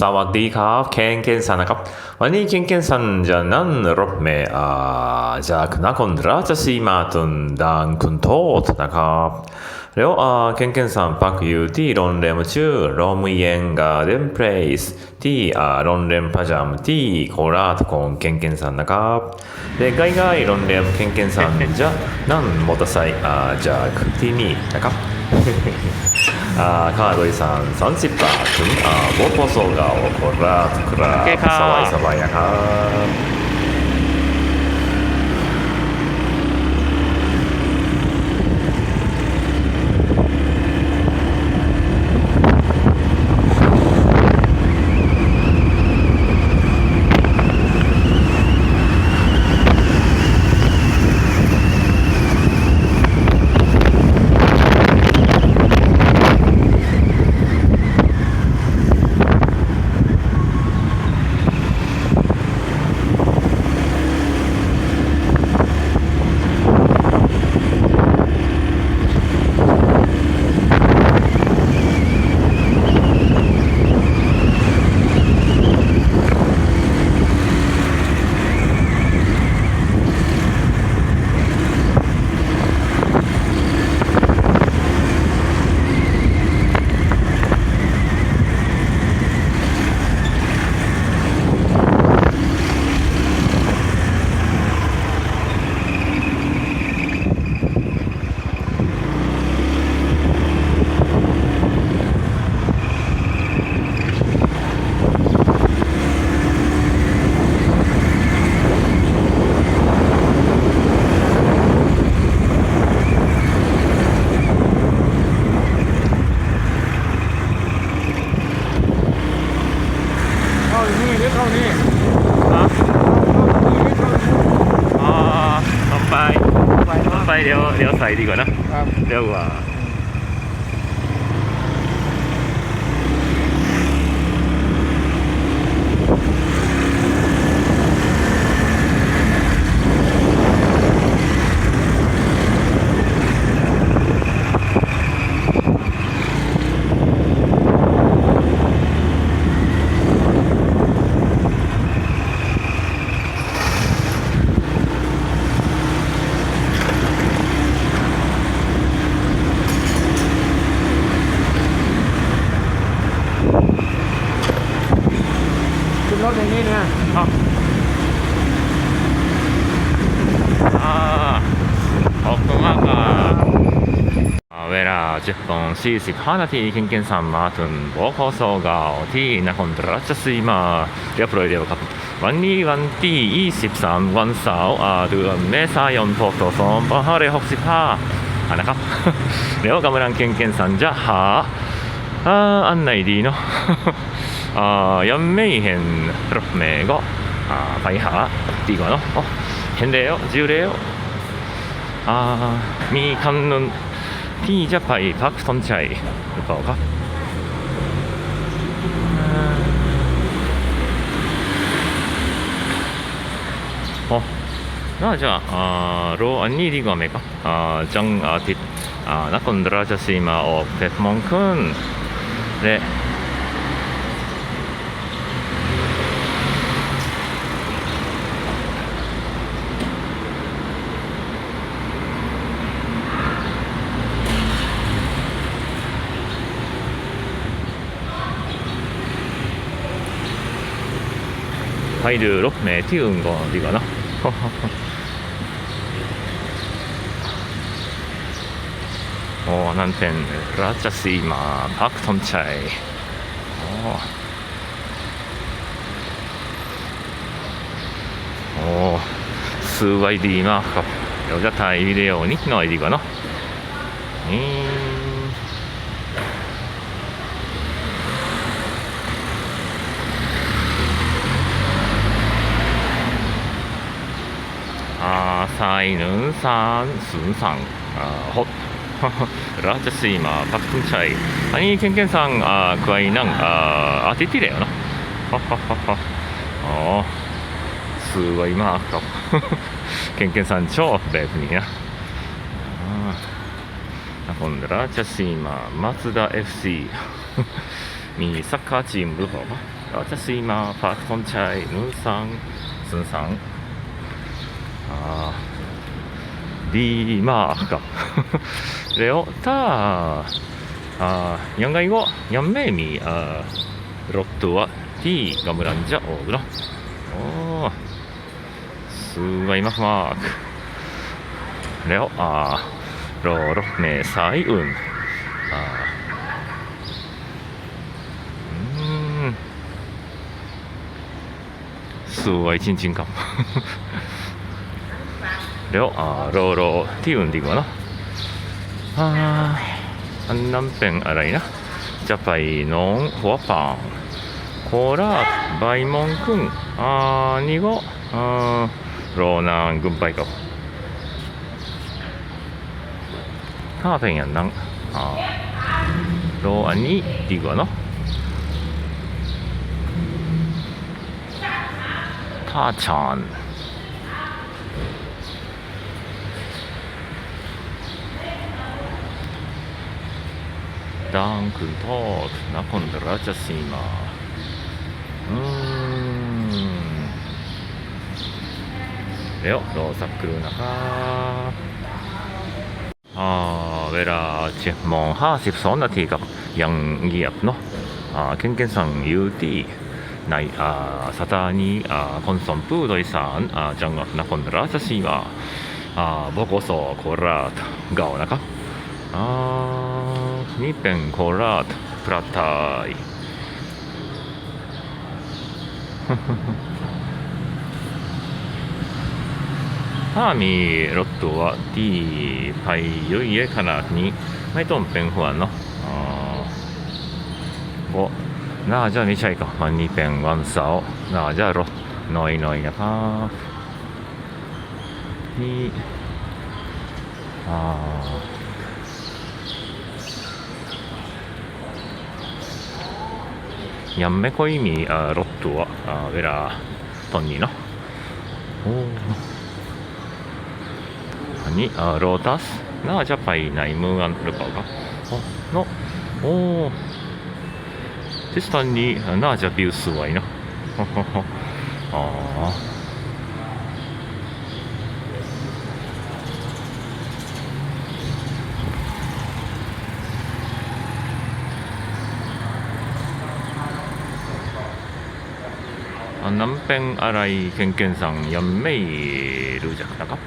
สวัสดีครับเคนเคนสันนะครับวันนี้เคนเคนสันจะนั่งรถเมอาจากนครราชสีมาถึงดังคุณโทษนะครับแล้วอาเคนเคนสันพักอยู่ที่โรงแรมชื่อโรมเยนการ์เดนเพลสที่อ่าโรงแรมประจำที่โคราชของเคนเคนสันนะครับでใกๆโรงแรมเคนเคนสันจะนั่งมอเตอร์ไซค์อาจากที่นี่นะครับ ค่าโดยสาร 30 บาท ถึงอ่าบทโซเกาโคราชครับโอเคครับสบายสบายๆนะครับ เข้านี่หรือเข้านี่ อะ เข้านี่หรือเข้านี่ อ๋อต้องไป ไป ต้อ เนาะ งไปเดี๋ยวเดี๋ยวใส่ดีกว่านะครับ เดี๋ยวว่าขึ้นรถอย่างนี้นะ อะอ่า ขอบคุณมากครับเวลา10分45นาทีเคนเคนสันมาถึงบขสเกาที่นครราชสีมาเรียบร้อยแล้วครับวันนี้วันที่23วันเสาร์อ่าเดือนเมษายนพศ2565นะครับเดี๋ยวกำลังเคนเคนสันจะหาอ่าอันไหนดีเนาะอ่ายังไม่เห็นรถเมล์ก็ อ่าไปหาดีกว่าเนาะอ๋อเห็นแล้วเจอแล้วอ่ามีคันหนึงที่จะไปพักสนใจหรือเปล่าครับอ๋อน่าจะอ่ารออันนี้ดีกว่าไหมครับอ่าจังอาทิตย์อ่านครราชสีมาออกเจ็ดโมงครึ่งで 가이드 럭네 튀은 거 어디 가 나? 어, 한편 라짜스이마 박텀차이 어. 어, 스와이디마 여자 타이데요 니키노 아이디 가 나? 이 있는 산, 순 상, 아, 헛, 라자스이 마, 박풍차 이. 아 니, 캔캔 상, 아, 그 아이 랑, 아, 아, 띠띠래 요, 나. 하하하 하. 어, 스와이 마, 아 까. 캔캔산 초, 매분이 야. 아, 오늘라 자스이 마, 마츠다 FC. 미 사카지 무허 라자스이 마, 박풍차 이, 눈 상, 순 상. ดีมากครับแล้วถ้าอ่ายังไงก็ยังไม่มีอ่ารถตัวที่กำลังจะออกเนาะโอ้สวยมากๆแล้วอ่ารอรถเมล์สา ยอื่นอ่าอืมสวยจริงๆครับเดี๋ยวอ่ารอรอที่อื่นดีกว่าเนอะอ่าอันนั้นเป็นอะไรนะจะไจังคืนี่ก็อ่ารอนกคนอย่างนั้นอ่ารออันนี้ดีกว่าเนอะท่าชานดังคุณทอดนครราชสีมาอืมเดี๋ยวรอสักครู่นะครับอ่าเวลา7โมง52นาทีครับยังเงียบเนาะอ่าเคนเคนสังยูที่ในอ่าสถานีอ่าขนส่งผู้โดยสารอ่าจังหวัดนครราชสีมาอ่าบกสโคราชเก่านะครับอ่า นี่เป็นโคราชประทายถ้ามีรถตัวที่ไปเยอะแยะขนาดนี้ ไม่ต้องเป็นห่วงเนาะโอ่าก็น่าจะไม่ใช่ครับวันนี้เป็นวันเสาร์น่าจะรถน้อยๆนนะครับนี่อ่าโรตัสน่าจะไปในเมืองหรือเปล่าครับโอ้โนโอ้ทิศทา งนี้น่าจะวิวสวยเนาะอ๋ออันนั้นเ남팽 아라이 갱켄상 연매이 루작다가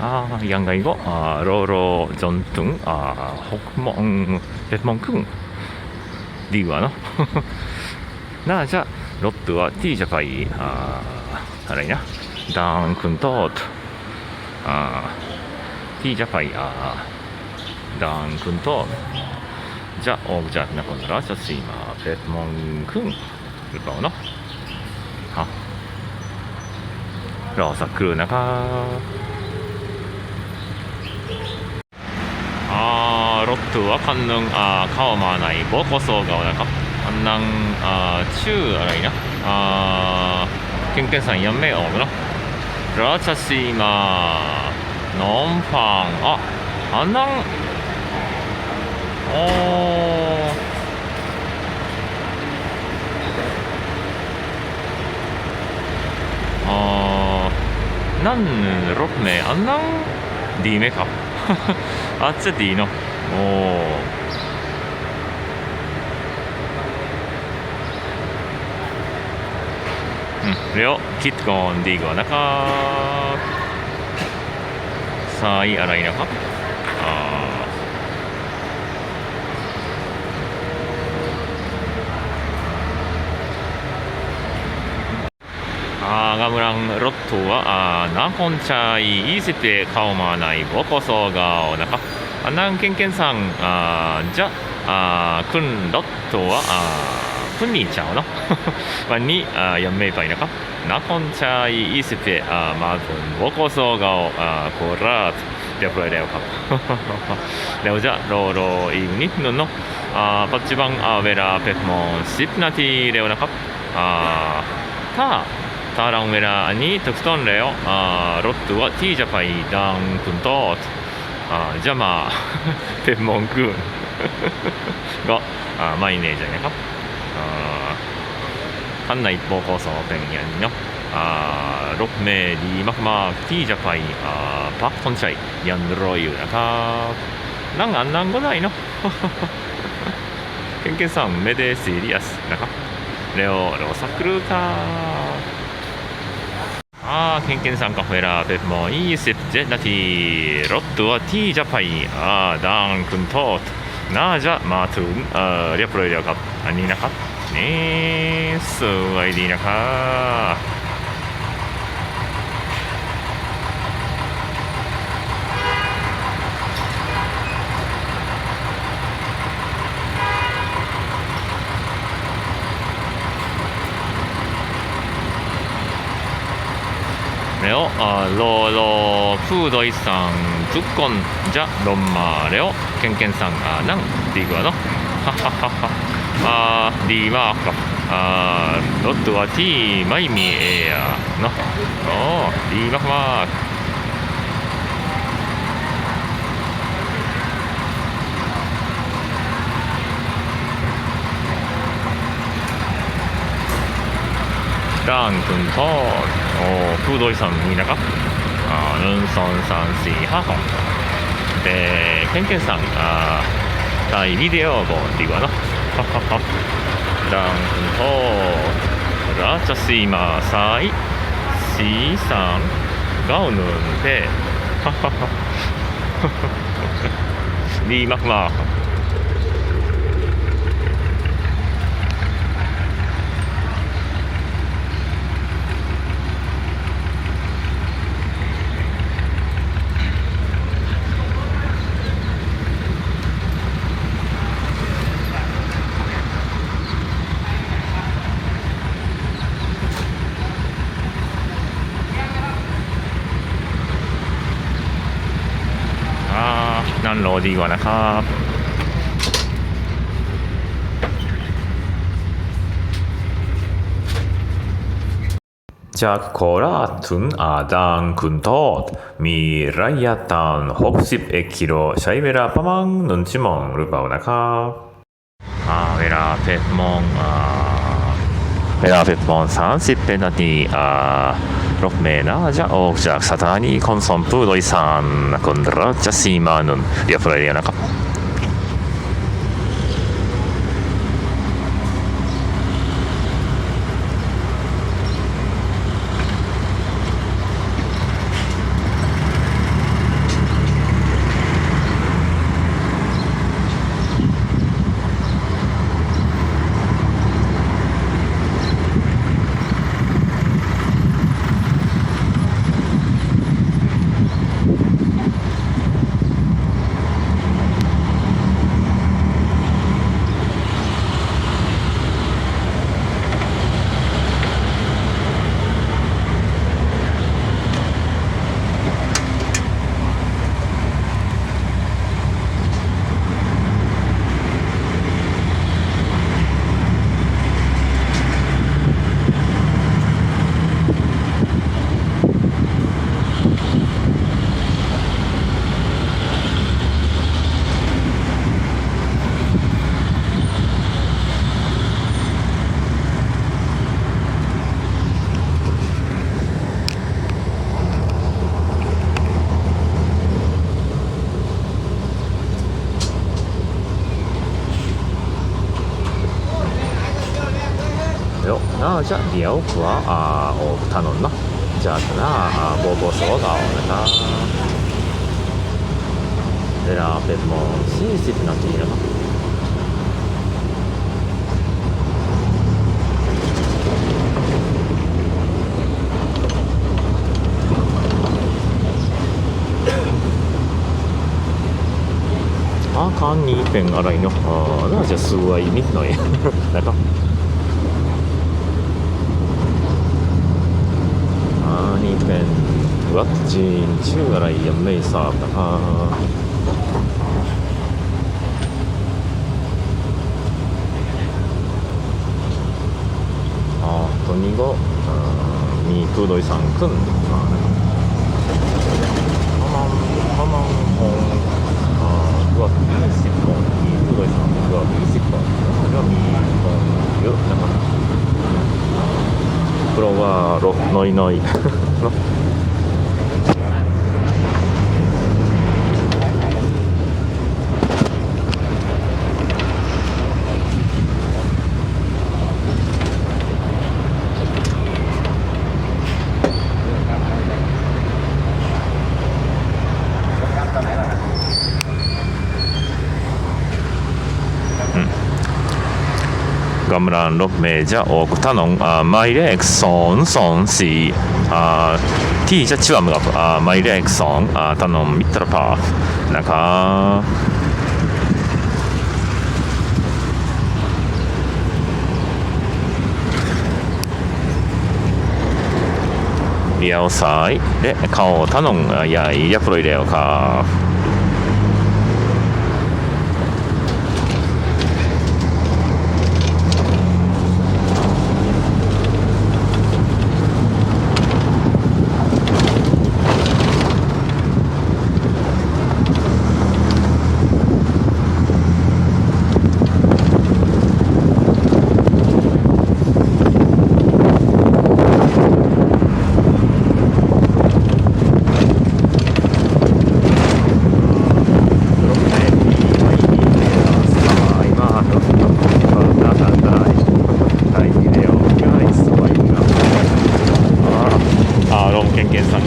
아, 양가 이거 아, 로로 전퉁 아, 혹멍 백멍쿵 리그아나なあじゃあロップは T 社会あ อะไรนะดานคุณโตดที่จะไปอ่าดานคุณโตดจะออกจากนครราชสีมาเพชรมงคลหรือเปล่าเนาะฮะรอสักครู่นะครับรถตัวคันนึงเข้ามาในบกโซเกานะครับคันนั้นชื่ออะไรนะ ถทัวร์อ่าพรุ่งนี้เช้าเนาะวันนี้อ่ายังไม่ไปนะครับนครชัย20อ่ามาถึงบก สเก่าอ่าโคราชเรียบร้อยแล้วครับเดี๋ยวจะรอรออีกนิ ดนึงเนาะอ่าปัจจุบันอ่าเวลาเป็นโมง10นาทีแล้วนะครับอ่าถ้าถ้าเราเวลาอันนี้ถูกต้องแล้วอ่ารถตัวที่จะไปดังคุณโตดอ่าจะมาเป็นมงกุฎก็อ่าไม่แน่ใจนะครับ 館内一方放送平壌のあ6名リーマクマーティージャパイあパクトンチャイヤンロイユナカなんあんなんごないのケンケンさん目でシリアスなかレオロサクルカあーケンケンさんカフェラペプモイーセプジェラティロットはティージャパイあーダンクントートなあじゃまあトゥンあーリャプロイリャカアニナカ นี่สวยดีนะครับแล้วอ่อรอรอผู้โดยสารทุกคนจะลงมาแล้วเคนเคนさんอ่านั่งดีกว่าเนาะฮ่าฮ่าฮ่า ดีมากครับอ่ารถตัวที่ไม่มีแอร์เนาะโอ้ดีมากมากๆ ร่างคุณพ่อโอ้ผู้โดยสารมีนะครับอ่าหนึ่งสองสามสี่ห้าหกでケンケンさんあーはいビデオもดีกว่าเน ダンホラチャスイマーサイシーサンガウヌンペリーマハマー ดีกว่านะครับจากโคราชถึงอาดังคุณโทษมีระยะทาง61กิโลใช้เวลาประมาณหนึ่งชั่วโมงหรือเปล่านะครับเวลาเป็ดโมอ่าเวลาเป็ดโมง30เป็นนาทีอ่า รถเมล์น่าจะออกจากสถานีขนส่งผู้โดยสารนครราชสีมานุนเรียบร้อยแล้วนะครับ เดี๋ยวน่าจะเดี๋ยวขวาอ่าออกถนนเนาะจากหน้าอ่าบกสเก่านะ んまあなんかハマンハマンホンあーグアビーシッポンに空土井さんグアビーシッポングアビーポンユなんかプロはロノイノイ กำลังรถเมล์จะออกถนนอ่าหมายเลขสองสองสี่ที่จะเชื่อมกับหมายเลขสองอ่าถนนมิตรภาพนะครับเลี้ยวซ้ายและเข้าถนนอ่าใหญ่เรียบร้อยแล้วครับรถเมล์ที่ไม่มีเวลาสบายมากรถเมล์ก็น่าทานได้ใครที่เดียวง่ายสวยงาม อารมณ์เก่งๆสัง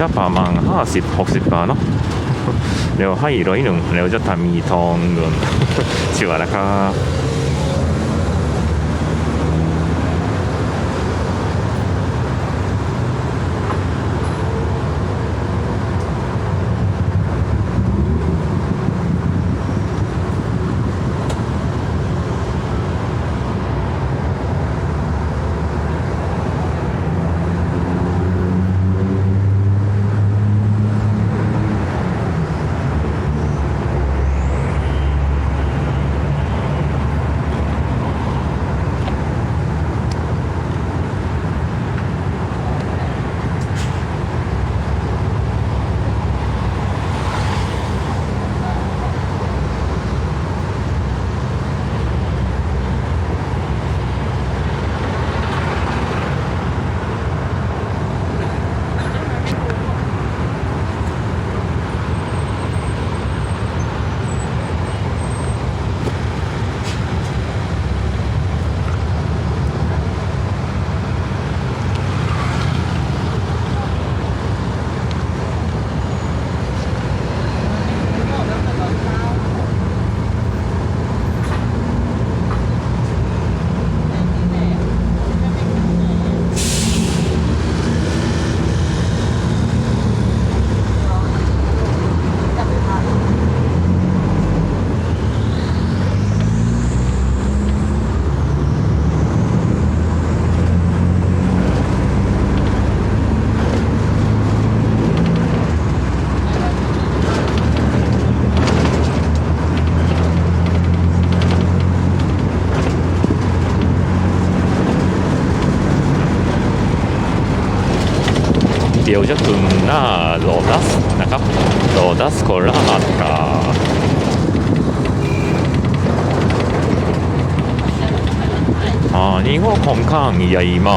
จะประมาณ50 60บาเนาะเร็วให้ร้อยหนึ่งเร็วจะทำมีทองเงินชื่อวครัน้านะครับ โลตัสโคราชครับอ่านี่ก็ค่อนข้างใหญ่ม